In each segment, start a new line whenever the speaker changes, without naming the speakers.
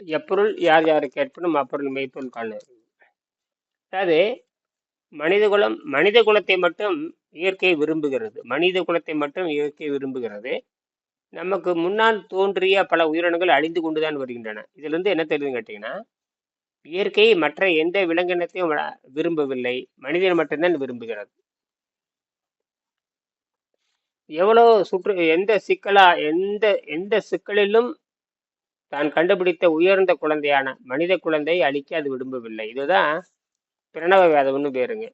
எப்பொருள் யார் யாருக்கு ஏற்படும் அப்பொருள் மெய்ப்பொருள் காண அதாவது மனித குலம் மனித குலத்தை மட்டும் இயற்கை விரும்புகிறது. மனித குலத்தை மட்டும் இயற்கை விரும்புகிறது. நமக்கு முன்னால் தோன்றிய பல உயிரினங்கள் அழிந்து கொண்டுதான் வருகின்றன. இதுல இருந்து என்ன தெரியுதுன்னு கேட்டீங்கன்னா இயற்கை மற்ற எந்த விலங்கினத்தையும் விரும்பவில்லை. மனிதன் மட்டும்தான் விரும்புகிறது. எவ்வளோ சுற்று எந்த சிக்கலா எந்த எந்த சிக்கலிலும் தான் கண்டுபிடித்த உயர்ந்த குழந்தையான மனித குழந்தை அழிக்க அது விரும்பவில்லை. இதுதான் பிரணவ வேதம்னு பேருங்க.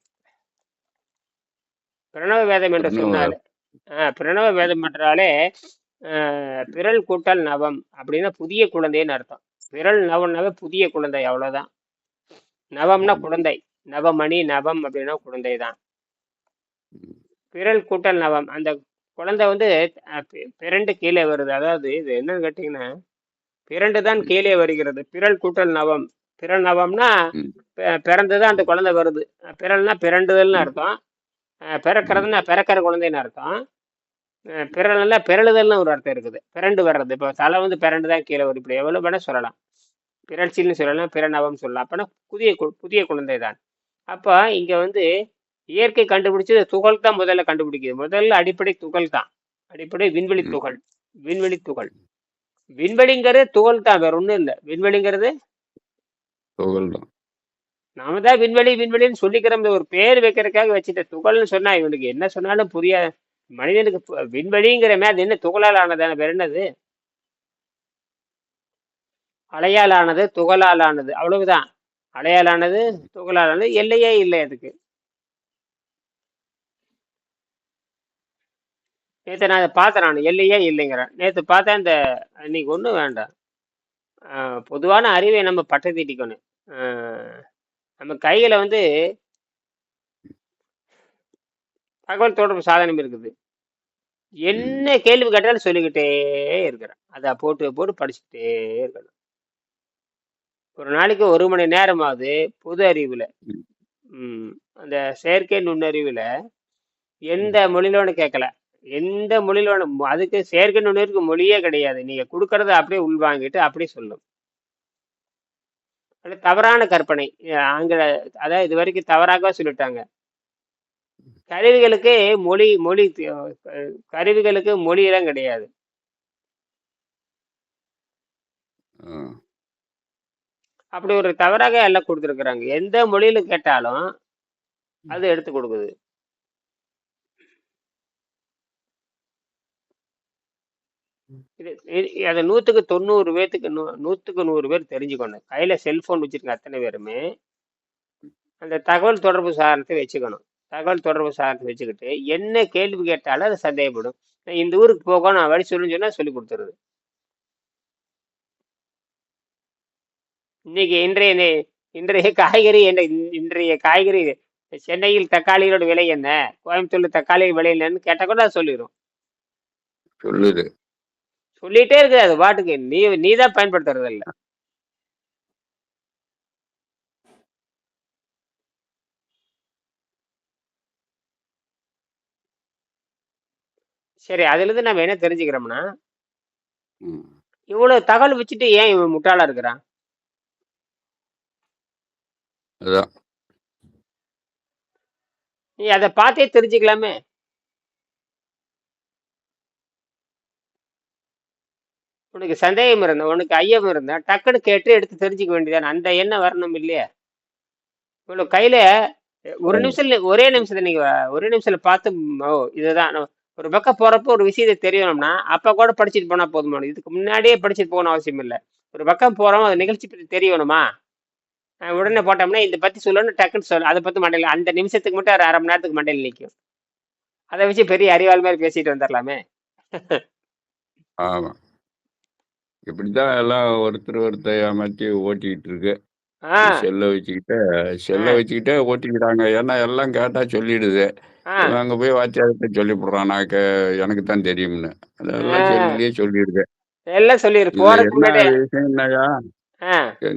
பிரணவ வேதம் என்று சொன்னால் ஆஹ் பிரணவ வேதம் என்றாலே பிறல் கூட்டல் நவம் அப்படின்னா புதிய குழந்தைன்னு அர்த்தம். பிறல் நவம்னாவே புதிய குழந்தை அவ்வளவுதான். நவம்னா குழந்தை. நவமணி நவம் அப்படின்னா குழந்தை தான். பிறல் கூட்டல் நவம். அந்த குழந்தை வந்து பிறண்டு கீழே வருது. அதாவது இது என்னன்னு கேட்டிங்கன்னா பிறண்டு தான் கீழே வருகிறது. பிறல் கூட்டல் நவம். பிறல் நவம்னா பிறந்துதான் அந்த குழந்தை வருது. பிறல்னா பிறண்டுதல்னு அர்த்தம். பிறக்கிறதுனா பிறக்கிற குழந்தைன்னு அர்த்தம். பிறல்னா பிறழுதல்னு ஒரு அர்த்தம் இருக்குது. பிறண்டு வர்றது. இப்போ தலை வந்து பிறண்டு தான் கீழே வரும் இப்படி எவ்வளோ வேணால் சொல்லலாம். பிறழ்ச்சின்னு சொல்லலாம் பிறநவம் சொல்லலாம். அப்போனா புதிய புதிய குழந்தை தான் அப்போ இங்கே வந்து இயற்கை கண்டுபிடிச்சது துகள் தான் முதல்ல கண்டுபிடிக்குது. முதல்ல அடிப்படை துகள் தான் அடிப்படை விண்வெளி. துகள். விண்வெளி துகள். விண்வெளிங்கிறது துகள் தான் வேற ஒன்றும் இல்லை. விண்வெளிங்கிறது?
துகள் தான்
நாம தான் விண்வெளி விண்வெளின்னு சொல்லிக்கிறோம் ஒரு பேர் வைக்கிறதுக்காக வச்சுட்ட துகள்னு சொன்னா இவனுக்கு என்ன சொன்னாலும் புரிய மனிதனுக்கு விண்வெளிங்கிறமே அது என்ன துகளால் ஆனதான வேற என்னது? அலையால் ஆனது துகளால் ஆனது அவ்வளவுதான். அலையால் ஆனது துகளால் ஆனது எல்லையே இல்லை அதுக்கு. நேற்று நான் அதை பார்த்தேன் நான். எல்லையே இல்லைங்கிறேன். நேற்று பார்த்தேன் இந்த இன்னைக்கு ஒன்றும் வேண்டாம். ஆஹ் பொதுவான அறிவை நம்ம பட்டை தீட்டிக்கணும் ஆஹ் நம்ம கையில் வந்து தகவல் தொடர்பு சாதனம் இருக்குது. என்ன கேள்வி கேட்டாலும் சொல்லிக்கிட்டே இருக்கிறேன். அதை போட்டு போட்டு படிச்சுக்கிட்டே இருக்கணும். ஒரு நாளைக்கு ஒரு மணி நேரமாவது பொது அறிவில்
ம்,
அந்த செயற்கை நுண்ணறிவில் எந்த
ம்,
மொழியிலோன்னு கேட்கல. எந்த மொழியிலோன அதுக்கு செயற்கை நுண்ணறிவுக்கு மொழியே கிடையாது. நீங்கள் கொடுக்கறத அப்படியே உள்வாங்கிட்டு அப்படியே சொல்லும். அது தவறான கற்பனை. ஆங்கில அதாவது இது வரைக்கும் தவறாக சொல்லிட்டாங்க. கருவிகளுக்கு மொழி மொழி கருவிகளுக்கு மொழியெல்லாம் கிடையாது. அப்படி ஒரு தவறாக எல்லாம் கொடுத்துருக்குறாங்க. எந்த மொழியில கேட்டாலும் அது எடுத்து கொடுக்குது இது இது- அதை நூற்றுக்கு தொண்ணூறு பேர்த்துக்கு நூ நூற்றுக்கு நூறு பேர் தெரிஞ்சுக்கணும். கையில் செல்ஃபோன் வச்சுருக்க அத்தனை பேருமே அந்த தகவல் தொடர்பு சாதனத்தை வச்சுக்கணும். தகவல் தொடர்பு சாதனத்தை வச்சுக்கிட்டு என்ன கேள்வி கேட்டாலும் அது சந்தேகப்படும். இந்த ஊருக்கு போக நான் வழி சொல்லுன்னு சொன்னால் சொல்லி கொடுத்துருது. இன்னைக்கு இன்றைய இன்றைய காய்கறி என்ன இன்றைய காய்கறி சென்னையில் தக்காளிகளோட விலை என்ன? கோயம்புத்தூர்ல தக்காளி விலை என்னன்னு கேட்டால் கூட அது சொல்லிடும்
சொல்லுது.
சொல்லிட்டே இருக்குது அது பாட்டுக்கு. நீ நீ தான் பயன்படுத்துறது இல்ல சரி அதுல இருந்து நம்ம என்ன தெரிஞ்சுக்கிறோம்னா இவ்வளவு தகவல் வச்சுட்டு ஏன் இவன் முட்டாளா இருக்கிறான்? நீ அதை பார்த்தே தெரிஞ்சுக்கலாமே. உனக்கு சந்தேகம் இருந்தா உனக்கு ஐயம் இருந்தா டக்குன்னு கேட்டு எடுத்து தெரிஞ்சுக்க வேண்டியதானே அந்த எண்ணம் வரணும் இல்லையா? இவ்வளவு கையில ஒரு. நிமிஷத்துல ஒரே நிமிஷத்துல நீங்க ஒரே நிமிஷத்துல பார்த்து ஓ இதுதான். ஒரு பக்கம் போறப்போ ஒரு விஷயத்தை தெரியணும்னா அப்ப கூட படிச்சுட்டு போனா போதுமான இதுக்கு முன்னாடியே படிச்சுட்டு போகணும் அவசியம் இல்லை. ஒரு பக்கம் போறோம் அது நிகழ்ச்சி பத்தி தெரியணுமா? உடனே போட்டோம்னா இதை பத்தி சொல்லணும் டக்குன்னு சொல்லணும் அதை பத்தி மண்டையில் அந்த நிமிஷத்துக்கு மட்டும் ஒரு அரை மணி நேரத்துக்கு மண்டையில் நிற்கும் அதை வச்சு பெரிய அறிவாள் மாதிரி பேசிட்டு வந்துடலாமே
ஆமா. இப்படித்தான் எல்லாம் ஒருத்தர் ஒருத்தர் ஏமாத்தி ஓட்டிக்கிட்டு இருக்கு. செல்லை வச்சுக்கிட்டு செல்லை வச்சுக்கிட்டே ஓட்டிக்கிறாங்க. ஏன்னா எல்லாம் கேட்டா சொல்லிடுது. அங்க போய் வாத்தியார்கிட்ட சொல்லி போடுறான். நான் எனக்கு தான் தெரியும்னு. அதெல்லாம்
ஆ
செல்லிலேயே சொல்லிடுது.
எல்லாம் சொல்லிடு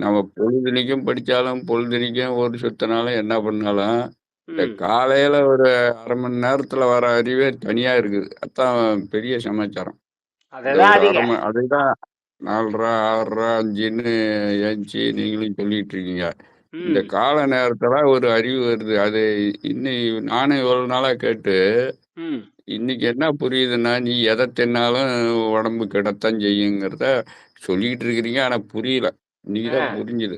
நம்ம பொழுதுனிக்கும் படிச்சாலும் பொழுதுனிக்கும் ஒரு சுத்தினாலும் என்ன பண்ணாலும் இந்த காலையில ஒரு அரை மணி நேரத்துல வர அறிவே தனியா இருக்குது. அதான் பெரிய சமாச்சாரம்.
அதுதான்.
4:30, 6:30, 5ன்னு ஏந்துச்சு நீங்களும் சொல்லிட்டு இருக்கீங்க. இந்த. கால நேரத்துல ஒரு அறிவு வருது. அது இன்னி நானும் இவ்வளவு நாளா கேட்டு. இன்னைக்கு என்ன புரியுதுன்னா, நீ எத தின்னாலும் உடம்பு கெடத்தான் செய்யுங்கிறத சொல்லிட்டு இருக்கிறீங்க. ஆனா புரியல. இன்னைக்கு
ஆ.
தான் புரிஞ்சுது.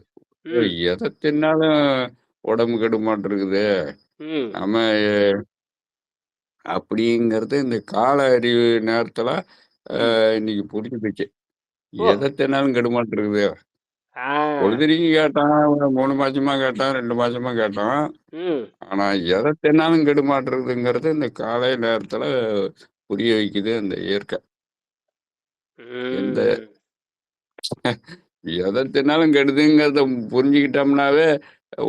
எத தின்னாலும் உடம்பு கெட மாட்டேருக்குது.
ம்.
நம்ம அப்படிங்கிறது இந்த கால அறிவு நேரத்துல. இன்னைக்கு புரிஞ்சுக்கிச்சு. எத தின்னாலும் கெட மாட்டேருக்குது.
ஆ.
பொழுதனைக்கும் கேட்டான், 3 மாசமா கேட்டான், 2 மாசமா கேட்டான். ஆனா எத தின்னாலும் கெட மாட்டேருக்குதுங்கிறது இந்த காலை நேரத்துல புரிய வைக்குது அந்த இயற்கை. எந்த
ம்.
எத தின்னாலும் கெடுதுங்கிறத புரிஞ்சுக்கிட்டோம்னாவே,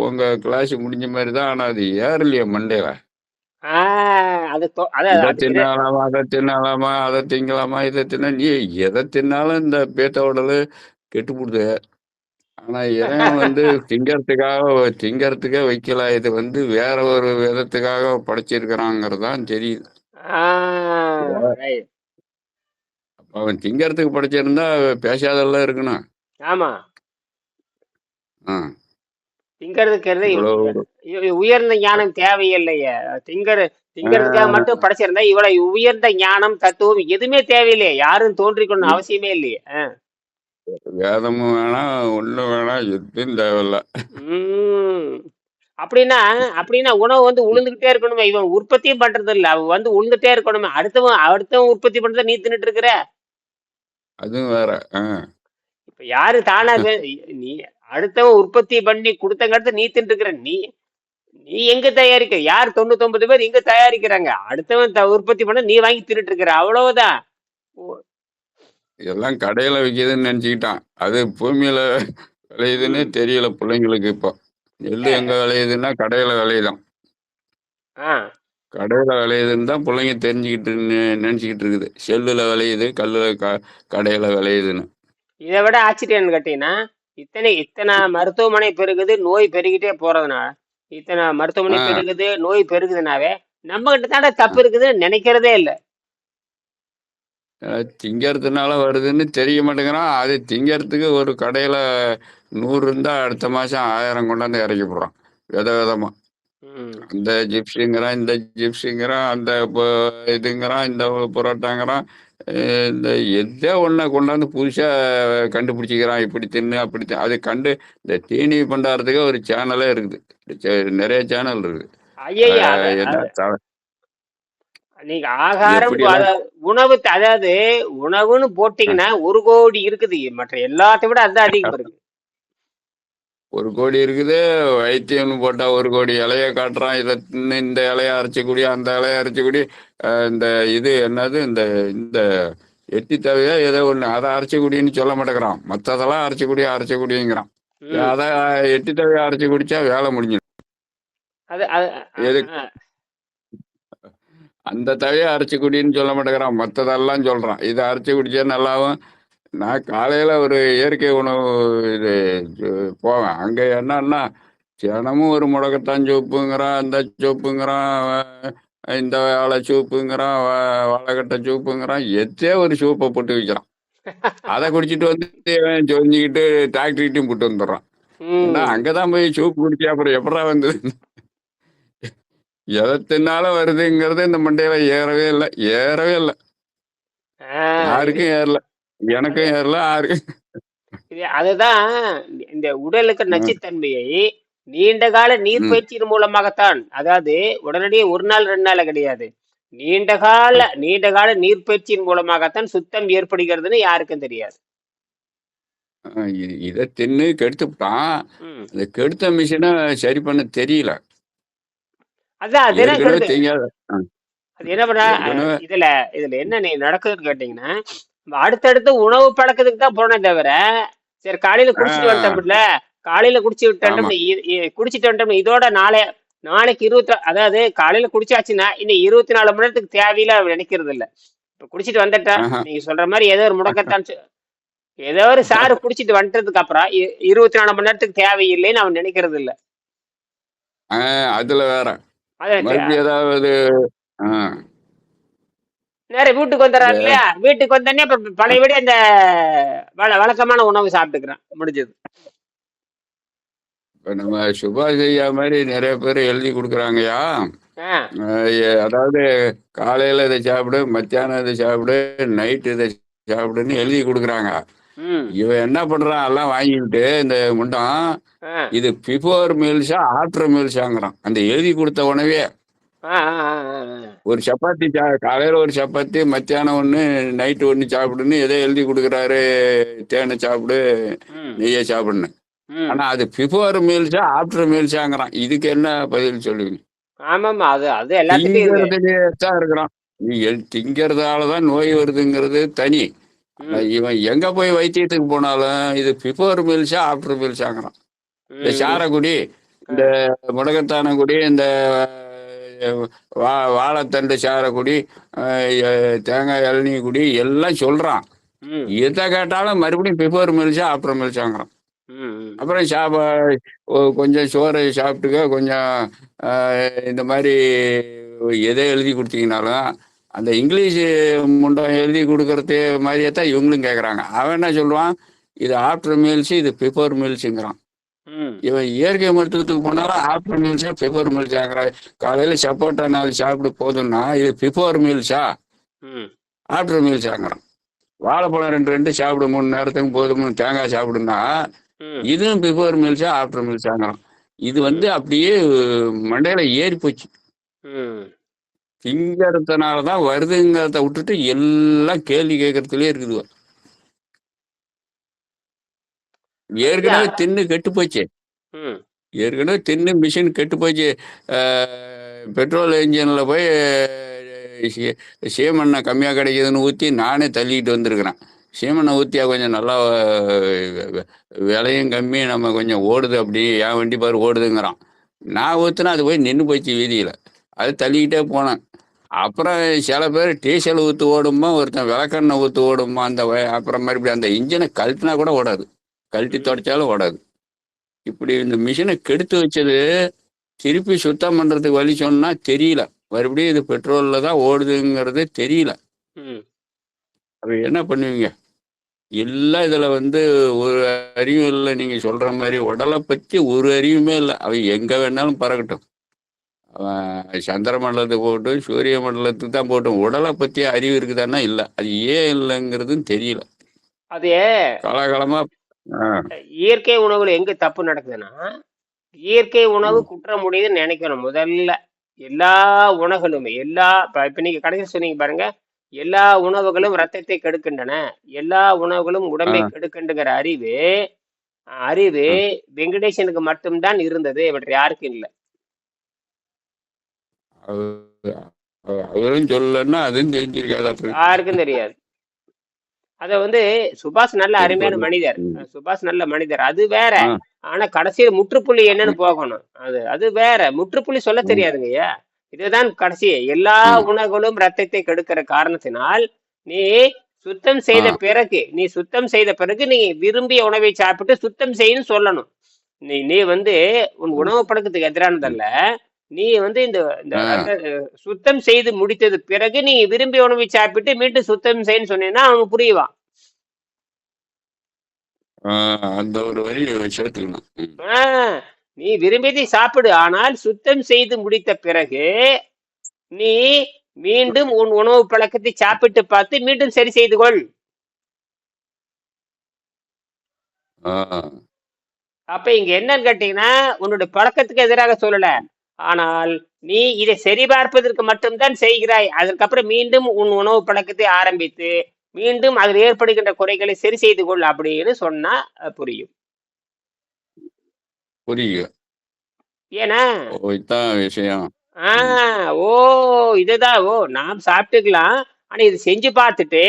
உங்க கிளாஸ் முடிஞ்ச மாரி தான். ஆனா அது ஏறலையே மண்டையில. இத தின்னலாமா, அத தின்னலாமா, அத திங்கலாமா, இத தின்னா நீ எத தின்னாலும் இந்த பேத்த உடலு கெட்டுப்புடுது. ஆனா இறைவன் வந்து திங்கறதுக்காக திங்கறதுக்கே வைக்கல. இது வந்து வேற ஒரு விதத்துக்காக படைச்சிருக்கிறாங்கிறது தான் தெரியுது. அவன் திங்கறதுக்கு படைச்சிருந்தா பேசாதல்ல இருக்கணும்.
ஆமா.
ஆ.
திங்கிறதுக்கு உயர்ந்த ஞானம் தேவையில்லையே. திங்கற திங்கிறதுக்காக மட்டும். படைச்சிருந்தா, இவ்வளவு உயர்ந்த ஞானம், தத்துவம் எதுவுமே தேவையில்லையே. யாரும் தோன்றிக்கணும்னு
ம்.
அவசியமே இல்லையே.
வேதமும் வேணாம், ஒண்ணும் வேணாம், எதுவும் தேவையில்ல.
அப்படின்னா அப்படின்னா உணவு வந்து உழுந்துகிட்டே இருக்கணுமே. இவன் உற்பத்தியும் பண்றதில்ல. அவன் வந்து உழுந்துட்டே இருக்கணுமே. அடுத்தவன் அடுத்தவன் உற்பத்தி பண்றத நீ தின்னுட்டு இருக்கிற.
அதுவும் வேற.
இப்ப யாரு தானா நீ அடுத்தவன் உற்பத்தி பண்ணி குடுத்தங்காட்டி நீ தின்னுட்டு இருக்கிற. நீ நீ எங்க தயாரிக்க? யார் 99 பேர் எங்க தயாரிக்கிறாங்க? அடுத்தவன் உற்பத்தி பண்ண நீ வாங்கி தின்னுட்டு இருக்கிற. அவ்வளவுதான்.
எல்லாம் கடையில விக்குதுன்னு நெனச்சுக்கிட்டான். அது பூமியில விளையுதுன்னே. தெரியல புள்ளைங்களுக்கு இப்போ. நெல்லு எங்க விளையுதுன்னா கடையில விளையுதாம்.
ஆ.
கடையில விளையுதுன்னு தான் புள்ளைங்க தெரிஞ்சுக்கிட்டு நெனச்சுக்கிட்டு இருக்குது. செல்லுல விளையுது, கல்லுல க கடையில விளையுதுன்னு.
இத விட ஆச்சரியம் என்னன்னு கேட்டீங்கன்னா, இத்தனை இத்தன மருத்துவமனை பெருகுது, நோய் பெருகிட்டே போறதுனால, இத்தன மருத்துவமனை. பெருகுது, நோய் பெருகுதுனாவே, நம்மகிட்ட தான்டா
ஆ.
தப்பு இருக்குதுன்னு நெனைக்கிறதே இல்ல.
திங்கறதுனால வருதுன்னு தெரிய மாட்டேங்கிறான். அது திங்கறதுக்கு ஒரு கடையில 100 இருந்தா அடுத்த மாசம் 1000 கொண்டாந்து எறக்கி போடுறான். வித விதமா. அந்த ஜிப்ஸிங்கிறான், இந்த ஜிப்ஸிங்கிறான், அந்த இதுங்கிறான், இந்த புரோட்டாங்கிறான். இந்த எதோ ஒண்ண கொண்டாந்து புதுசா கண்டுபிடிச்சுக்கிறான். இப்படி தின்னு, அப்படி அது கண்டு இந்த தீனி பண்டாரத்துக்கே ஒரு சேனலே இருக்குது. நெறைய சேனல் இருக்கு.
நீங்க ஆகாரம் உணவு அதாவது உணவுன்னு. போட்டீங்கன்னா, 1,00,00,000 இருக்குது. மற்ற எல்லாத்த விட அதுதான் அதிகம் இருக்கு.
1,00,00,000 இருக்குது. வைத்தியம்னு போட்டா 1,00,00,000 இலைய காட்டுறான். இத இந்த இலைய அரைச்சு குடி, அந்த இலைய அரைச்சு குடி. அ இந்த இது என்னது இந்த இந்த எட்டி தழையோ ஏதோ ஒண்ணு. அத அரைச்சு குடின்னு சொல்ல மாட்டேங்கிறான். மத்ததெல்லாம் அரைச்சு குடி, அரைச்சு குடிங்கிறான்.
ம்.
அத எட்டி தழைய அரைச்சு குடிச்சா வேல முடிஞ்சிடும். அந்த தழைய அரைச்சு குடின்னு சொல்ல மாட்டேங்கிறான். மத்ததெல்லாம் சொல்றான். இத அரைச்சு குடிச்சா நல்லாவும் நான் காலையில ஒரு இயற்கை உணவு இது போவேன். அங்க என்னன்னா, தினமும் ஒரு முடக்கத்தான் சூப்புங்கிறான், அந்த சூப்புங்கிறான், இந்த வாழை சூப்புங்கிறான், வாழைக்கட்டை சூப்புங்கிறான். எதோ ஒரு சூப்ப போட்டு விக்கிறான். அத குடிச்சிட்டு வந்து சொரிஞ்சுக்கிட்டு டாக்டர்கிட்டயும் கூட்டு வந்துடுறான். ஏன்டா
ம்.
அங்க தான் போய் சூப் குடிச்சியா அப்புறம் எப்புட்றா வந்தது? எத தின்னாலும் வருதுங்கிறது இந்த மண்டையில ஏறவே இல்ல. ஏறவே இல்ல. யாருக்கும் ஏறல. எனக்கும் ஏறல.
இது அதுதான் இந்த உடலுக்கு. நச்சுத்தன்மையை நீண்ட கால நீர். பயிற்சியின் மூலமாகத்தான். அதாவது உடனடியே 1 நாள் 2 நாள்ல கிடையாது. நீண்ட கால. நீண்ட கால நீர் பயிற்சியின் மூலமாகத்தான் சுத்தம் ஏற்படுகிறதுன்னு யாருக்கும் தெரியாது.
இத தின்னு கெடுத்துப்புட்டான்.
ம்.
அந்த கெடுத்த மிஷின சரி பண்ண தெரியல.
அதான் அது என்ன பண்ணா இதுல இதுல என்ன நீ நடக்குதுன்னு கேட்டீங்கன்னா, அடுத்தடுத்து உணவு பழக்கத்துக்கு தான் போனே தவிர, சரி காலையில குடிச்சிட்டு. வந்துட்டோம்ல, காலையில குடிச்சு இ குடிச்சிட்டு வந்துட்டோம்னு இதோட நாளை நாளைக்கு 20 அதாவது காலையில குடிச்சாச்சுன்னா, இன்னும் 24 மணி நேரத்துக்கு தேவையில்ல நினைக்கிறது இல்ல. இப்ப குடிச்சிட்டு வந்துட்டா. நீங்க சொல்ற மாரி ஏதோ ஒரு முடக்கத்தான் ஏதோ ஒரு சாறு குடிச்சிட்டு வந்துட்டதுக்கு அப்புறம் இ 24 மணி நேரத்துக்கு தேவையில்லைன்னு அவன் நினைக்கிறது இல்ல.
அதுல வேற. ஏதாவது ஆ.
நேரா வீட்டுக்கு வந்துடுறாரு இல்லையா? வீட்டுக்கு வந்தோடனே இப்ப பழையபடி அந்த வழ- வழக்கமான உணவு சாப்பிட்டுக்கிறான். முடிஞ்சது.
இப்ப நம்ம சுபாஷ் ஐயா மாதிரி நிறைய பேர் எழுதி கொடுக்குறாங்கய்யா. அதாவது காலையில இதை சாப்பிடு மத்தியானம் இதை சாப்பிடு நைட்டு இதை சாப்பிடுன்னு எழுதி கொடுக்குறாங்க. இவன் என்ன பண்றான்? எல்லாம் வாங்கிக்கிட்டு இந்த முண்டம் இது பிஃபோர் மீல்ஸா ஆஃப்டர் மீல்ஸாங்கிறான் அந்த எழுதி கொடுத்த உணவே. ஒரு சப்பாத்தி காலையில ஒரு சப்பாத்தி மத்தியானம் ஒன்று நைட்டு ஒன்று சாப்பிடுன்னு எதோ எழுதி கொடுக்குறாரு தேனை சாப்பிடு நெய்யை சாப்பிடுன்னு. ஆனா அது பிஃபோர் மீல்ஸா ஆஃப்டர் மீல்ஸாங்கிறான் இதுக்கு என்ன பதில் சொல்லுவீங்க?
ஆமாம்மா அது அது
திங்கிறதுலயே தான் இருக்கிறான். நீ எல்- திங்கிறதால தான் நோய் வருதுங்கிறது தனி. இவன் எங்க போய் வைத்தியத்துக்கு போனாலும் இது பிஃபோர் மீல்ஸா ஆஃப்டர் மீல்ஸாங்கிறான் இந்த சாரக்குடி இந்த முடக்கத்தான குடி இந்த வா வாழைத்தண்டு சாரக்குடி தேங்காய் இளநீ குடி எல்லாம் சொல்றான். எதை கேட்டாலும் மறுபடியும் பிஃபோர் மீல்ஸா ஆஃப்டர் மீல்ஸாங்கிறான். அப்புறம் சாப்ப கொஞ்சம் சோறு சாப்பிட்டுக்க கொஞ்சம் இந்த மாதிரி எதை எழுதி கொடுத்தீங்கனாலும் அந்த இங்கிலீஷ் முண்டம் எழுதி கொடுக்கறது மாதிரியே தான் இவங்களும் கேட்குறாங்க அவன் என்ன சொல்லுவான்? இது ஆஃப்டர் மீல்ஸ் இது பிஃபோர் மீல்ஸுங்கிறான் இவன் இயற்கை மருத்துவத்துக்கு போனாலும் ஆஃப்டர் மீல்ஸா பிஃபோர் மீல்ஸ் ஆகிறான் காலையில் சப்போட்டா நாலு சாப்பிட்டு போதும்னா இது பிஃபோர் மீல்ஸா. ஆஃப்டர் மீல்ஸ் ஆகிறான் வாழைப்பழம் ரெண்டு ரெண்டு சாப்பிடு மூணு நேரத்துக்கு போதும்னு தேங்காய் சாப்பிடுன்னா
ம்.
இதுவும் பிஃபோர் மீல்ஸா ஆஃப்டர் மீல்ஸ் ஆகலாம் இது வந்து அப்படியே மண்டையில ஏறி போச்சு.
ம்.
திங்கிறதுனால தான் வருதுங்கிறத விட்டுட்டு எல்லாம் கேள்வி கேட்கறதுலயே இருக்குது ஏற்கனவே தின்னு கெட்டு போச்சு.
ம்.
ஏற்கனவே தின்னு மிஷின் கெட்டு போச்சு. பெட்ரோல் இன்ஜினில் போய் சீமெண்ணெய் கம்மியாக கிடைக்குதுன்னு ஊற்றி நானே தள்ளிக்கிட்டு வந்திருக்கிறேன். சீமெண்ணெய் ஊற்றியா கொஞ்சம் நல்லா விலையும் கம்மி நம்ம கொஞ்சம் ஓடுது அப்படி என் வண்டி பாரு ஓடுதுங்கிறான். நான் ஊற்றுனா அது போய் நின்று போச்சு வீதியில். அது தள்ளிக்கிட்டே போனேன். அப்புறம் சில பேர் டீசல் ஊற்று ஓடுமா ஒருத்தன் விளக்கெண்ணெய் ஊற்று ஓடுமா அந்த அப்புறம் மறுபடியும் அந்த இன்ஜினை கழட்டினா கூட ஓடாது. கழட்டி தொடச்சாலும் ஓடாது. இப்படி இந்த மிஷினை கெடுத்து வச்சது திருப்பி சுத்தம் பண்றதுக்கு வழி சொன்னா தெரியல. மறுபடியும் இது பெட்ரோல்ல தான் ஓடுதுங்கிறது தெரியல. அது என்ன பண்ணுவீங்க? எல்லாம் இதுல வந்து ஒரு அறிவும் இல்லை. நீங்க சொல்ற மாதிரி உடலை பத்தி ஒரு அறிவுமே இல்லை. அவன் எங்க வேணாலும் பறக்கட்டும். அவன் சந்திர மண்டலத்துக்கு போகட்டும் சூரிய மண்டலத்துக்கு தான் போகட்டும். உடலை பத்தி அறிவு இருக்குதான்னா இல்லை. அது ஏன் இல்லைங்கிறதும் தெரியல.
அது
காலகாலமா ஆ,
இயற்கை உணவுல எங்க தப்பு நடக்குதுன்னா இயற்கை உணவு குற்றம் முடியுதுன்னு நினைக்கணும் முதல்ல. எல்லா உணவுகளுமே எல்லா இப்ப நீங்க கடைசி சொன்னீங்க பாருங்க எல்லா உணவுகளும் ரத்தத்தை கெடுக்கின்றன. எல்லா உணவுகளும் உடம்பை. கெடுக்கின்றங்கிற அறிவு அறிவு வெங்கடேசனுக்கு மட்டும்தான் இருந்தது இவற்றை யாருக்கும் இல்லை.
அவ- அவ- அவரும் சொல்லலன்னா அதுவும் தெரிஞ்சிருக்காது?
யாருக்கும் தெரியாது. அத வந்து சுபாஷ் நல்ல அருமையான. மனிதர். சுபாஷ் நல்ல மனிதர் அது வேற. ஆனா கடைசியில் முற்றுப்புள்ளி என்னன்னு போகணும் அது அது வேற முற்றுப்புள்ளி சொல்ல
ம்.
தெரியாதுங்க ஐயா இதுதான் கடைசி எல்லா. உணவுகளும் ரத்தத்தை கெடுக்கிற காரணத்தினால் நீ சுத்தம் செய்த. பிறகு நீ சுத்தம் செய்த பிறகு நீ விரும்பிய உணவை சாப்பிட்டு சுத்தம் செய்யணும் சொல்லணும் நீ நீ வந்து உன். உணவு பழக்கத்துக்கு எதிரானதல்ல நீ வந்து இந்த சுத்தம் செய்து முடித்தது பிறகு நீ விரும்பிய உணவை சாப்பிட்டு மீண்டும் சுத்தம் செய்யன்னு சொன்னீங்கன்னா அவனுக்கு புரியுவான்
அந்த ஒரு வரி சேர்த்துக்கணும்.
நீ விரும்பியதை சாப்பிடு. ஆனால் சுத்தம் செய்து முடித்த பிறகு நீ மீண்டும் உன் உணவு பழக்கத்தை சாப்பிட்டு பார்த்து மீண்டும் சரி செய்து கொள். அப்ப இங்க என்னன்னு கேட்டீங்கன்னா உன்னுடைய பழக்கத்துக்கு எதிராக சொல்லல. ஆனால் நீ இதை சரி பார்ப்பதற்கு மட்டும்தான் செய்கிறாய். அதற்கப்புறம் மீண்டும் உன் உணவு பழக்கத்தை ஆரம்பித்து மீண்டும் அதில் ஏற்படுகின்ற குறைகளை சரி செய்து கொள் அப்படின்னு சொன்னா புரியும்.
புரியுது.
ஏன்னா?
விஷயம்.
ஆ ஓ இதுதான். ஓ நாம் சாப்பிட்டுக்கலாம். ஆனா இது செஞ்சு பார்த்துட்டு.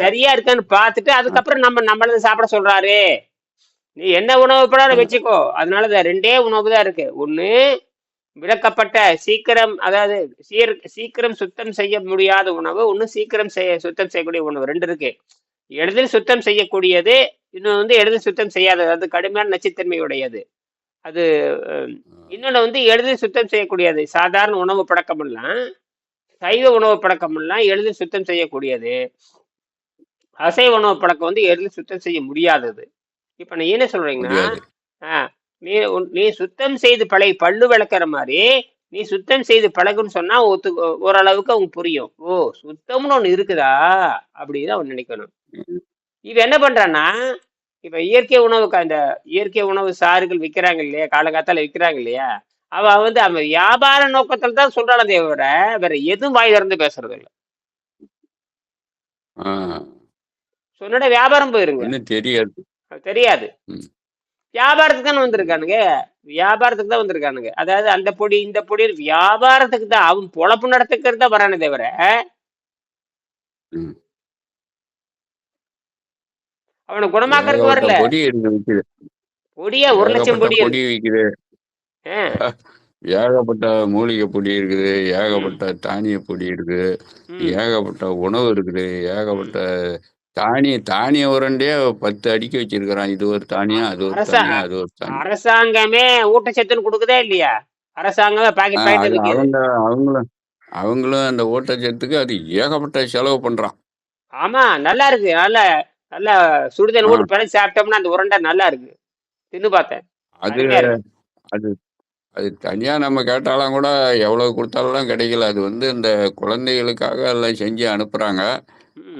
சரியா இருக்கான்னு பார்த்துட்டு அதுக்கப்புறம் நம்ம நம்மளத சாப்பிட சொல்றாரு. நீ என்ன உணவு படம் வச்சுக்கோ அதனால தான் ரெண்டே உணவு தான் இருக்கு. ஒண்ணு விளக்கப்பட்ட சீக்கிரம் அதாவது சீர் சீக்கிரம் சுத்தம் செய்ய முடியாத உணவு ஒண்ணு சீக்கிரம் செய்ய சுத்தம் செய்யக்கூடிய உணவு ரெண்டு இருக்கு. எளிதில் சுத்தம் செய்யக்கூடியது இன்னொன்று வந்து எளிதில் சுத்தம் செய்யாதது அது கடுமையான நச்சுத்தன்மையுடையது. அது இன்னொன்று வந்து எளிதில் சுத்தம் செய்யக்கூடியது சாதாரண உணவு பழக்கமெல்லாம் சைவ உணவு பழக்கம்லாம் எளிதில் சுத்தம் செய்யக்கூடியது. அசைவ உணவு பழக்கம் வந்து எளிதில் சுத்தம் செய்ய முடியாதது. இப்ப நான் என்ன சொல்றீங்கன்னா ஆ, நீ நீ சுத்தம் செய்து பழகி பல்லு விளக்குற மாதிரி நீ சுத்தம் செய்து பழகுன்னு சொன்னா ஒத்து ஓரளவுக்கு அவங்க புரியும். ஓ சுத்தம்னு ஒண்ணு இருக்குதா? அப்படின்னு அவன் நினைக்கணும். இவன் என்ன பண்றான்னா இப்ப இயற்கை உணவுக்கு அந்த இயற்கை உணவு சாறுகள் விக்கிறாங்க இல்லையா? காலகாத்தால விக்கிறாங்க இல்லையா? அவ வந்து அவன் வியாபார நோக்கத்துல தான் சொல்றானே தவிர வேற எதுவும் வாய் திறந்து பேசுறது இல்ல. சொன்னோட வியாபாரம் போயிருங்க.
தெரியாது.
தெரியாது. வியாபாரத்துக்கு தானே வந்திருக்கானுங்க. வியாபாரத்துக்கு தான் வந்திருக்கானுங்க. அதாவது அந்த பொடி இந்த பொடி வியாபாரத்துக்கு தான். அவன் பொழப்பு நடத்துக்கிறது தான் வரானே தவிர. அவனை குணமாக்கறதுக்கு வரல. பொடியா ஒரு லட்சம் பொடி
பொடி விக்குது. ஏகப்பட்ட மூலிகை பொடி இருக்குது. ஏகப்பட்ட தானிய பொடி இருக்குது. ஏகப்பட்ட உணவு இருக்குது. ஏகப்பட்ட தானிய தானிய உரண்டே பத்து அடிக்க வச்சிருக்கிறான். இது ஒரு தானியம் அது ஒரு தானியம் அது ஒரு தானியம்
அரசாங்கமே ஊட்டச்சத்துன்னு கொடுக்குதா இல்லையா? அரசாங்கமே பாக்கெட் பாக்கெட்
அவங்க அவங்களும் அவங்களும் அந்த ஊட்டச்சத்துக்கு அது ஏகப்பட்ட செலவு பண்றான்.
ஆமா நல்லா இருக்கு. நல்லா நல்லா
ஆ,
போட்டு பிழைச்சு சாப்பிட்டோம்னா அந்த உருண்டை நல்லா இருக்கு. தின்னு பார்த்தேன்.
அது அது அது தனியா நம்ம கேட்டாலும் கூட எவ்வளவு கொடுத்தாலும் கிடைக்கல. அது வந்து இந்த குழந்தைகளுக்காக எல்லாம் செஞ்சு அனுப்புறாங்க.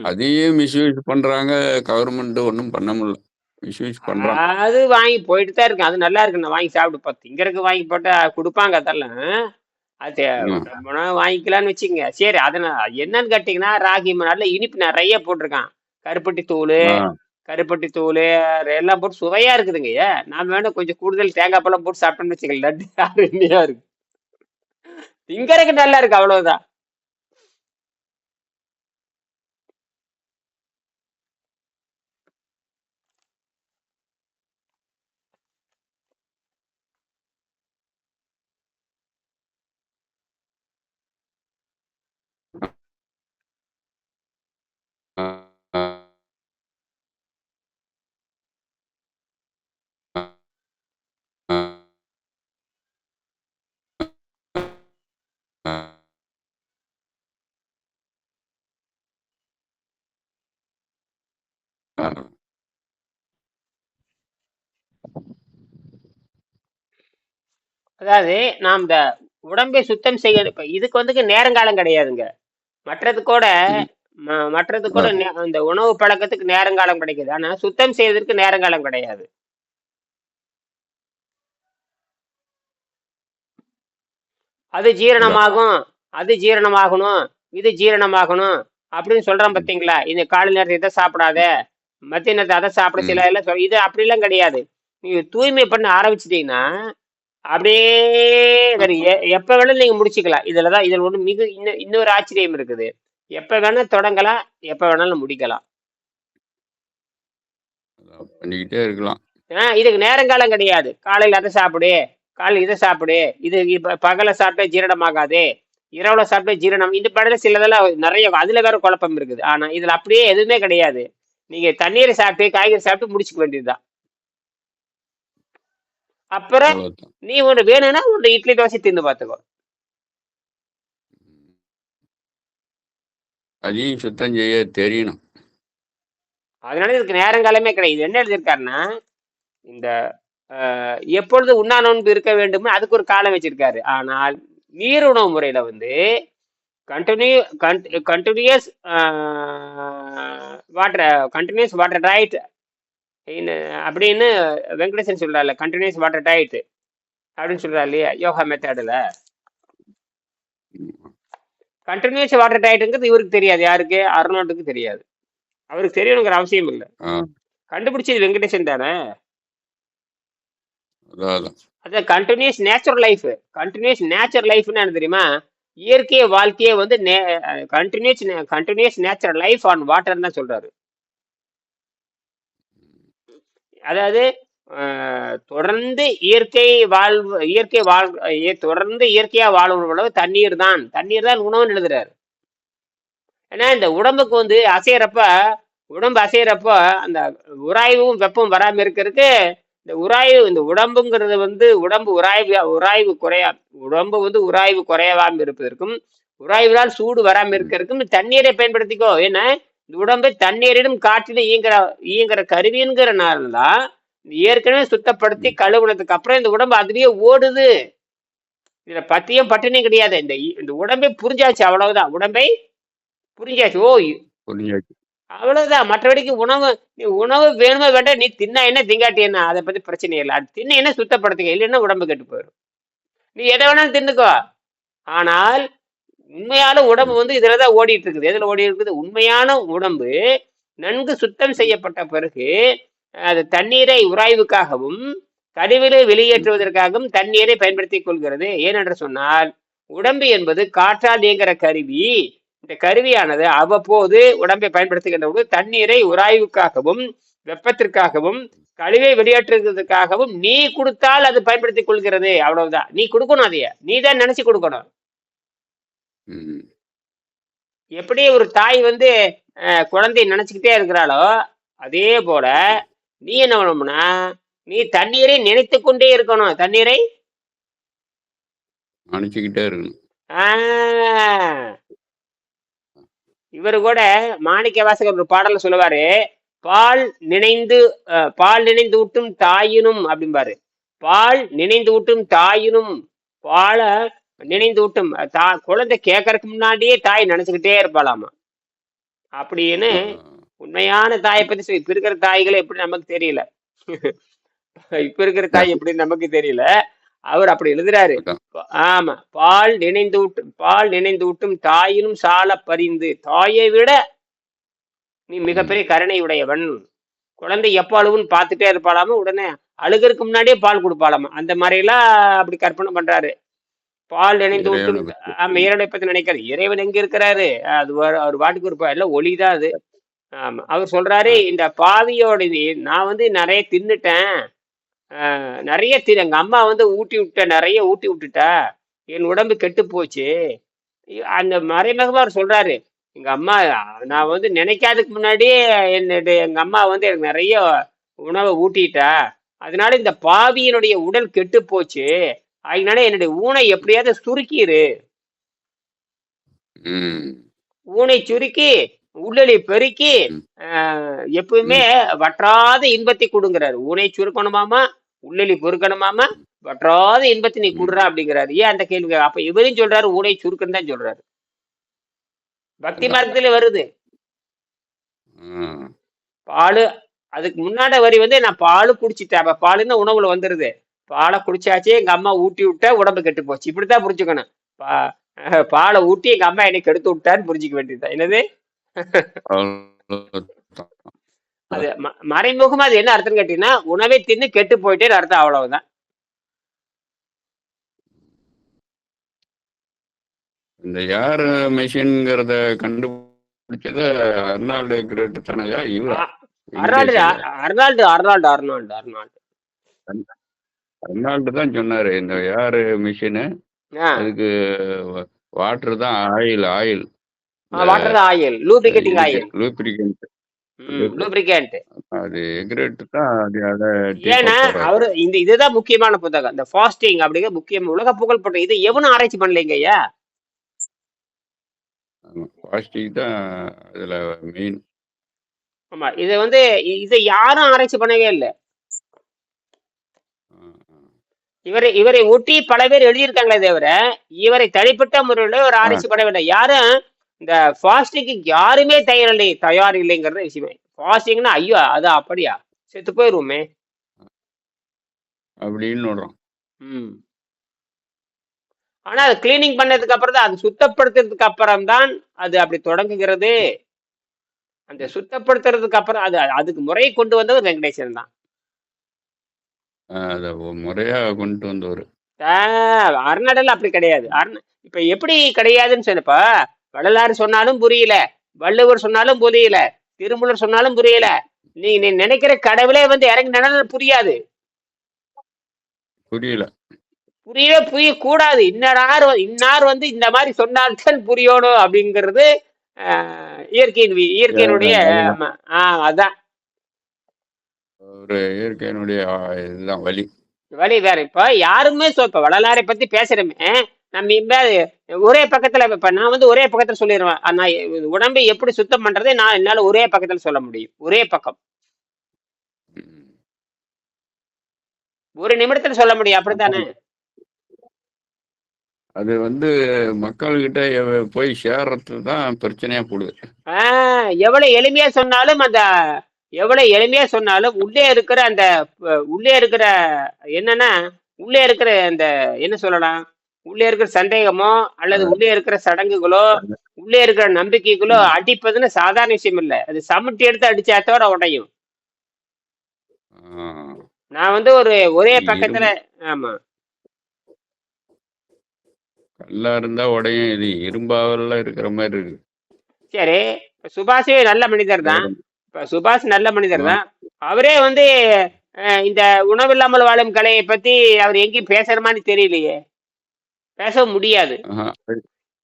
அதையும் மிஸ்யூஸ் பண்றாங்க. கவர்மெண்ட் ஒன்றும் பண்ண முடியல. மிஸ்யூஸ் பண்றான்
அது வாங்கி போயிட்டு தான் இருக்கு. அது நல்லா இருக்கு. நான் வாங்கி சாப்பிட்டு பார்த்து. திங்கறதுக்கு வாங்கி போட்டா கொடுப்பாங்க அதெல்லாம். அது வாங்கிக்கலாம்னு வச்சுங்க சரி அதை நான் என்னன்னு கேட்டிங்கன்னா ராகி நல்ல இனிப்பு நிறைய போட்டிருக்கான். கருப்பட்டி தூள் கருப்பட்டி தூள் எல்லாம் போட்டு சுவையா இருக்குதுங்க. ஏன் நாம வேணும் கொஞ்சம் கூடுதல் தேங்காய் பழம் போட்டு சாப்பிட்டோம்னு வச்சுக்கல லட்டு அருமையா இருக்கு. திங்கறதுக்கு நல்லா இருக்கு அவ்வளவுதான்.
ஆ.
அதாவது நாம் இந்த உடம்பை சுத்தம் செய்ய இப்ப இதுக்கு வந்து நேரங்காலம் கிடையாதுங்க மற்றது கூட
ம்.
ம- மற்றது
ஆ.
நே- அந்த உணவு பழக்கத்துக்கு நேரங்காலம் கிடைக்குது ஆனா சுத்தம் செய்வதற்கு நேரங்காலம் கிடையாது அது
இல்ல
ஜீரணமாகும் அது ஜீரணமாகணும் இது ஜீரணமாகணும் அப்படின்னு சொல்றான் பாத்தீங்களா இந்த காலை நேரத்தை இதை சாப்பிடாத மத்திய நேரத்தை அதை சாப்பிட. சில எல்லாம் இது அப்படிலாம் கிடையாது. நீங்க தூய்மை பண்ண ஆரம்பிச்சிட்டீங்கன்னா அப்படியே எப்ப வேணாலும் நீங்க முடிச்சுக்கலாம். இதுலதான் இதுல ஒண்ணு மிக இன்னும் இன்னொரு ஆச்சரியம் இருக்குது. எப்ப வேணா தொடங்கலாம் எப்ப வேணாலும் முடிக்கலாம்.
பண்ணிக்கிட்டே இருக்கலாம்.
ஆஹ் இதுக்கு நேரங்காலம் கிடையாது. காலையில அதை சாப்பிடு காலையில இதை சாப்பிடு. இது இப்ப பகல சாப்பிட்டா ஜீரணமாகாது. இரவுல சாப்பிட்டா ஜீரணம். இந்த படத்துல சிலதெல்லாம் நிறைய அதுல வேற குழப்பம் இருக்குது. ஆனா இதுல அப்படியே எதுவுமே கிடையாது. நீங்க தண்ணீரை சாப்பிட்டு காய்கறி சாப்பிட்டு முடிச்சுக்க வேண்டியதுதான். அப்புறம் நீ ஒண்ணு வேணும்னா ஒன்று இட்லி தோசை தின்னு பார்த்துக்கோ
அதையும் சுத்தம் செய்ய தெரியணும்.
அதனால இதுக்கு நேரங்காலமே கிடையாது. இது என்ன எழுதியிருக்காருன்னா இந்த எப்பொழுது உண்ணா நோன்பு இருக்க வேண்டும் அதுக்கு ஒரு காலம் வச்சிருக்காரு. ஆனால் நீர் உணவு முறையில வந்து continue continuous water continuous water diet அப்படின்னு வெங்கடேசன் சொல்றாருல கண்டினியூஸ் வாட்டர் டயட் அப்படின்னு சொல்றாரு இல்லையா யோகா மெத்தடில் கண்டினியூஸ் வாட்டர் டயட்டுங்கிறது இவருக்கு தெரியாது யாருக்கு? அருணோட்டுக்கு தெரியாது. அவருக்கு தெரியணுங்கிற அவசியம் இல்லை.
ஆ,
கண்டுபிடிச்சது வெங்கடேசன் தானே?
அதான் அதான்.
அதான் continues natural life continues natural லைஃப்னு என்ன தெரியுமா? இயற்கை வாழ்க்கையை வந்து continues continues natural life on water தான் சொல்றாரு. அதாவது தொடர்ந்து இயற்கை வாழ்வு இயற்கை வாழ் தொடர்ந்து இயற்கையா வாழும் தண்ணீர் தான். தண்ணீர் தான் உணவுன்னு எழுதுறாரு. ஏன்னா இந்த உடம்புக்கு வந்து அசையறப்ப உடம்பு அசையறப்ப அந்த உராய்வும் வெப்பம் வராம இருக்கிறதுக்கு இந்த உராய்வு இந்த உடம்புங்கிறது வந்து உடம்பு உராய்வு உராய்வு குறையா உடம்பு வந்து உராய்வு குறையாம இருப்பதற்கும் உராய்வினால் சூடு வராம இருக்கிறதுக்கு தண்ணீரை பயன்படுத்திக்கோ. ஏன்னா இந்த உடம்பை தண்ணீரிடம் காற்றிலும் இயங்குற இயங்குற கருவிங்கிறனால தான் ஏற்கனவே சுத்தப்படுத்தி கழுவுனதுக்கு அப்புறம் இந்த உடம்பு அதுலயே ஓடுது. இதுல பத்தியம் பட்டினியும் கிடையாது. இந்த இந்த உடம்பை புரிஞ்சாச்சு அவ்வளவுதான். உடம்பை புரிஞ்சாச்சு. ஓ
புரிஞ்சாச்சு.
அவ்வளவுதான். மற்றபடிக்கு உணவு நீ உணவு வேணுமோ வேண்டாம் நீ தின்னா என்ன திங்காட்டி என்ன? அதை பத்தி பிரச்சனை இல்லை. அது தின்ன என்ன சுத்தப்படுத்துங்க? இல்லைன்னா உடம்பு கெட்டு போயிடும். நீ எதை வேணாலும் தின்னுக்கோ. ஆனால் உண்மையான உடம்பு வந்து இதுலதான் ஓடிட்டு இருக்குது. எதுல ஓடி இருக்குது? உண்மையான உடம்பு நன்கு சுத்தம் செய்யப்பட்ட பிறகு அது தண்ணீரை உராய்வுக்காகவும் கழிவுகளை வெளியேற்றுவதற்காகவும் தண்ணீரை பயன்படுத்திக் கொள்கிறது. ஏனென்று சொன்னால் உடம்பு என்பது காற்றால் இயங்குற கருவி. இந்த கருவியானது அவ்வப்போது உடம்பை பயன்படுத்துகின்ற போது தண்ணீரை உராய்வுக்காகவும் வெப்பத்திற்காகவும் கழிவை வெளியேற்றுவதற்காகவும் நீ கொடுத்தால் அது பயன்படுத்திக் கொள்கிறது. அவ்வளவுதான். நீ கொடுக்கணும் அதைய. நீ தான் நினைச்சு கொடுக்கணும். எப்படி ஒரு தாய் வந்து குழந்தையை நினைச்சுக்கிட்டே இருக்கிறாளோ அதே போல நீ என்ன பண்ணணும்னா நீ தண்ணீரை நினைத்து கொண்டே இருக்கணும். தண்ணீரை?
நினைச்சுக்கிட்டே இருக்கணும்.
ஆஹ், இவரு கூட மாணிக்க வாசகர் ஒரு பாடல்ல சொல்லுவாரு பால் நினைந்து பால் நினைந்து ஊட்டும் தாயினும் அப்படிம்பாரு. பால் நினைந்து ஊட்டும் தாயினும் பாலை நினைந்து ஊட்டும் தா குழந்தை கேட்கறதுக்கு முன்னாடியே தாய் நினைச்சுக்கிட்டே இருப்பாளாமா? அப்படின்னு உண்மையான தாயை பத்தி சொல்லி- இப்ப இருக்கிற தாய்களை எப்படி நமக்கு தெரியல? இப்ப இருக்கிற தாய் எப்படி நமக்கு தெரியல? அவர் அப்படி எழுதுறாரு. ஆமா பால் நினைந்து ஊட்டும் பால் நினைந்து ஊட்டும் தாயினும் சால பரிந்து தாயை விட நீ மிகப்பெரிய கருணை உடையவன் குழந்தை எப்போ அழுவுன்னு பார்த்துட்டே இருப்பாளாம உடனே அழுகிறதுக்கு முன்னாடியே பால் கொடுப்பாளாமா? அந்த மாதிரி எல்லாம் அப்படி கற்பனை பண்றாரு. பால் நினைந்து ஊட்டும். ஆமா இறைவனை பத்தி நினைக்கிறாரு இறைவன் எங்க இருக்கிறாரு? அது அவர் பாட்டுக்கு இருப்பா எல்லாம் ஒளிதான் அது. ஆமா அவர் சொல்றாரு இந்த பாவியோட நான் வந்து நிறைய தின்னுட்டேன். நிறைய தின்னு எங்க அம்மா வந்து ஊட்டி விட்ட நிறைய ஊட்டி விட்டுட்டா என் உடம்பு கெட்டு போச்சு. அந்த மறைமுகமா அவர் சொல்றாரு எங்க அம்மா நான் வந்து நினைக்காததுக்கு முன்னாடியே என்னுடைய எங்க அம்மா வந்து எனக்கு நிறைய உணவை ஊட்டிட்டா அதனால இந்த பாவியினுடைய உடல் கெட்டு போச்சு அதனால என்னுடைய ஊனை எப்படியாவது சுருக்கிரு.
ம்.
ஊனை சுருக்கி உள்ளலி பெருக்கி எப்பவுமே வற்றாத இன்பத்தை கொடுங்கிறாரு. ஊனை சுருக்கணுமாமா? உள்ளலி பொறுக்கணுமாமா வற்றாத இன்பத்தை நீ குடுறா அப்படிங்கிறாரு. ஏன் அந்த கேள்வி அப்ப இவரும் சொல்றாரு ஊனை சுருக்குன்னு தான் சொல்றாரு. பக்தி மார்க்கத்துல வருது. பால் அதுக்கு முன்னாடி வரி வந்து நான் பால் குடிச்சிட்டேன். அப்ப பாலுன்னு உணவுல வந்துருது. பாலை குடிச்சாச்சு எங்க அம்மா ஊட்டி விட்டா உடம்பு கெட்டு போச்சு. இப்படித்தான் புரிஞ்சுக்கணும். பா- பாலை ஊட்டி எங்க அம்மா என்னை கெடுத்து விட்டான்னு புரிஞ்சுக்க வேண்டியதுதான். என்னது. அது மறைமுகமா அது என்ன அர்த்தம் கேட்டீங்கன்னா உணவை தின்னு கெட்டு போயிட்டேன்னு அர்த்தம் அவ்வளவுதான்.
இந்த யார் மெஷின்ங்கிறத கண்டுபிடிச்சது அர்னால்டு கிரேட் தானையா? இவரா?
அ- Arnold. Arnold Arnold Arnold Arnold.
Arnold தான் சொன்னாரு. இந்த யாரு மிஷினு அதுக்கு வாட்டர் தான் oil oil
water oil lubricating oil lubricant
அது எக்ரெட் தான். அது அதை
ஏன்னா அவரு இந்த இதுதான் முக்கியமான புத்தகம். இந்த ஃபாஸ்டிங் முக்கியம் உலக புகழ்பெற்ற இது எவனும் ஆராய்ச்சி பண்ணலைங்க ஐயா?
பாஸ்டிக் தான் அதுல மெயின்
ஆமா இது வந்து இதை யாரும் ஆராய்ச்சி பண்ணவே இல்லை. இவரை இவரை ஒட்டி பல பேர் எழுதியிருக்காங்களே தவிர இவரை தனிப்பட்ட முறையில் ஒரு ஆராய்ச்சி பண்ணவில்லை யாரும் இந்த ஃபாஸ்டிங்க்கு யாருமே தயாரில்லை தயார் இல்லைங்கிறது விஷயமே. ஃபாஸ்டிங்னா ஐயோ அது அப்படியா? செத்து போயிருவோமே.
அப்படின்னு விடுறோம்
ம். ஆனா அது கிளீனிங் பண்ணதுக்கு அப்புறம் தான் அது சுத்தப்படுத்துறதுக்கு அப்புறம் தான் அது அப்படி தொடங்குகிறது. அந்த சுத்தப்படுத்துறதுக்கு அப்புறம் அது அதுக்கு முறையை கொண்டு வந்தவர் வெங்கடேசன் தான்.
அதை முறையா கொண்டு வந்தவர்.
அருணடல் அப்படி கிடையாது. அருண இப்ப எப்படி கிடையாதுன்னு சொன்னப்ப வள்ளலார் சொன்னாலும் புரியல வள்ளுவர் சொன்னாலும் புரியல திருமூலர் சொன்னாலும் புரியல. நீ நீ நினைக்கிற கடவுளே வந்து இறங்கி புரியாது.
புரியல.
புரியவே புரியக்கூடாது. இன்னார் வ- இன்னார் வந்து இந்த மாதிரி சொன்னால்தான் புரியணும் அப்படிங்கிறது இயற்கையின் இயற்கையினுடைய ஆஹ், அதான்.
ஒரு இயற்கையினுடைய இதுதான் வழி.
வழி வேற. இப்ப யாருமே இப்ப வள்ளலாரை பத்தி பேசுறோமே நம்ம ஒரே பக்கத்துல இப்ப நான் வந்து ஒரே பக்கத்துல சொல்லிடுவேன் எ- உடம்பை எப்படி சுத்தம் பண்றதை நான் என்னால ஒரே பக்கத்துல சொல்ல முடியும். ஒரே பக்கம். ஒரு நிமிடத்துல சொல்ல முடியும். அப்படித்தானே?
அது வந்து மக்கள்கிட்ட போய் சேர்றது தான் பிரச்சனையா போடுது.
ஆஹ் எவ்வளவு எளிமையா சொன்னாலும் அந்த எவ்வளவு எளிமையா சொன்னாலும் உள்ளே இருக்கிற அந்த உள்ளே இருக்கிற என்னன்னா உள்ளே இருக்கிற அந்த என்ன சொல்லலாம்? உள்ளே இருக்கிற சந்தேகமோ அல்லது உள்ளே இருக்கிற சடங்குகளோ உள்ளே இருக்கிற நம்பிக்கைகளோ அடிப்பதுன்னு சாதாரண விஷயம் இல்ல. அது சமட்டி எடுத்து அடிச்சாத்தோட உடையும். நான் வந்து ஒரு ஒரே. பக்கத்துல ஆமா.
கல்லா இருந்தா உடையும் இது இரும்பாவெல்லாம் இருக்கிற மாதிரி இருக்கு.
சரி சுபாஷே நல்ல மனிதர் தான். இப்ப சுபாஷ் நல்ல மனிதர் தான். அவரே வந்து இந்த உணவில்லாமல் வாழும் கலையை பத்தி அவர் எங்கேயும் பேசுற மாதிரி தெரியலையே. பேச முடியாது.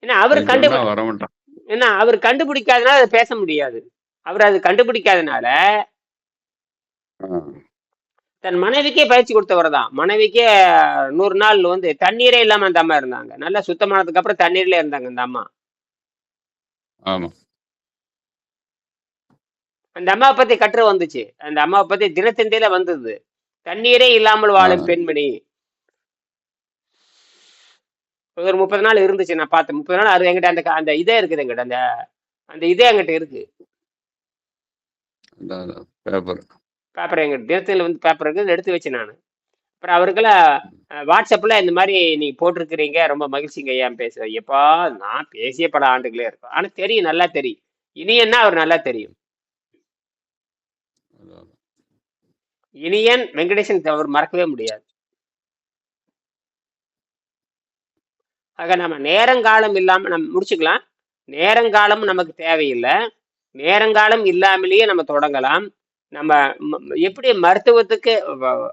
ஏன்னா அவர்
அது
கண்டு
சொன்னா வரமாட்டான்
ஏன்னா அவர் கண்டுபிடிக்காதனால அதை பேச முடியாது. அவர் அது கண்டுபிடிக்காதனால. தன் மனைவிக்கே பயிற்சி கொடுத்தவர் தான். மனைவிக்கே நூறு நாள் வந்து தண்ணீரே இல்லாம அந்த அம்மா இருந்தாங்க. நல்லா சுத்தமானதுக்கு அப்புறம் தண்ணீர்ல இருந்தாங்க அந்த அம்மா. அந்த அம்மாவை பத்தி கட்டுரை வந்துச்சு. அந்த அம்மாவை பத்தி தினத்தந்தியில வந்தது. தண்ணீரே இல்லாமல் வாழும். பெண்மணி. ஒரு முப்பது நாள் இருந்துச்சு நான் பார்த்தேன் முப்பது நாள் அது எங்கிட்ட அந்த அந்த இதே இருக்குது எங்கிட்ட அந்த அந்த இதே எங்கிட்ட இருக்கு.
பேப்பர்
பேப்பர் எங்கிட்ட தினத்தில் வந்து பேப்பர் இருக்குது எடுத்து வச்சு நான். அப்புறம் அவருக்கெல்லாம் அஹ், வாட்ஸ்அப்ல இந்த மாதிரி நீ போட்டிருக்கிறீங்க ரொம்ப மகிழ்ச்சிங்க ஏன் பேச எப்பா நான் பேசிய பல ஆண்டுகளே இருக்கும். ஆனா தெரியும் நல்லா தெரியும். இனியன்னா அவர் நல்லா தெரியும்? இனியன் வெங்கடேசன் அவர் மறக்கவே முடியாது. ஆக நம்ம நேரங்காலம் இல்லாம நம்ம முடிச்சுக்கலாம். நேரங்காலம் நமக்கு தேவையில்லை. நேரங்காலம் இல்லாமலேயே நம்ம தொடங்கலாம். நம்ம எப்படி மருத்துவத்துக்கு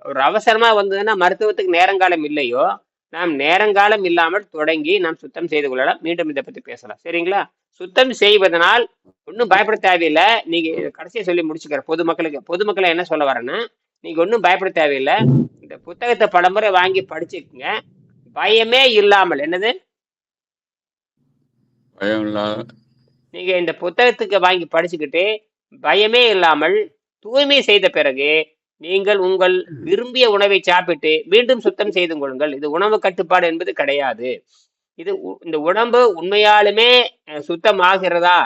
ஒரு அவசரமா வந்ததுன்னா மருத்துவத்துக்கு நேரங்காலம் இல்லையோ நாம் நேரங்காலம் இல்லாமல் தொடங்கி நாம் சுத்தம் செய்து கொள்ளலாம். மீண்டும் இதை பத்தி பேசலாம். சரிங்களா? சுத்தம் செய்வதனால் ஒன்றும் பயப்பட தேவையில்லை. நீங்க கடைசியை சொல்லி முடிச்சுக்கிற பொதுமக்களுக்கு பொதுமக்களை என்ன சொல்ல வரேன்னா நீங்க ஒன்றும் பயப்பட தேவையில்லை. இந்த புத்தகத்தை பலமுறை வாங்கி படிச்சுக்கங்க. பயமே இல்லாமல் என்னது?
பயம் இல்லாத
நீங்க இந்த புத்தகத்துக்கு வாங்கி படிச்சுக்கிட்டு பயமே இல்லாமல் தூய்மை செய்த பிறகு நீங்கள் உங்கள் விரும்பிய உணவை சாப்பிட்டு மீண்டும் சுத்தம் செய்து கொள்ளுங்கள். இது உணவு கட்டுப்பாடு என்பது கிடையாது. இது இந்த உடம்பு உண்மையாலுமே சுத்தம் ஆகிறதா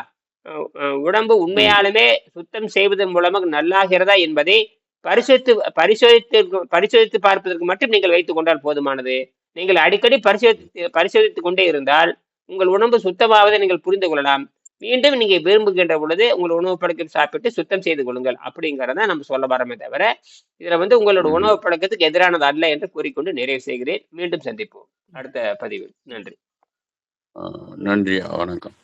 உடம்பு உண்மையாலுமே சுத்தம் செய்வதன் மூலமாக நல்லாகிறதா என்பதை பரிசோதித்து பரிசோதித்து பரிசோதித்து பார்ப்பதற்கு மட்டும் நீங்கள் வைத்துக் கொண்டால் போதுமானது. நீங்கள் அடிக்கடி பரிசோதித்து பரிசோதித்துக் கொண்டே இருந்தால் உங்கள் உடம்பு சுத்தமாவதை நீங்கள் புரிந்து கொள்ளலாம். மீண்டும் நீங்க விரும்புகின்ற பொழுது உங்கள் உணவு பழக்கம் சாப்பிட்டு சுத்தம் செய்து கொள்ளுங்கள். அப்படிங்கறத நம்ம சொல்ல வரமே தவிர இதுல வந்து உங்களோட. உணவு பழக்கத்துக்கு எதிரானது அல்ல என்று கூறிக்கொண்டு நிறைவு செய்கிறேன். மீண்டும் சந்திப்போம். அடுத்த பதிவில். நன்றி.
நன்றி. வணக்கம்.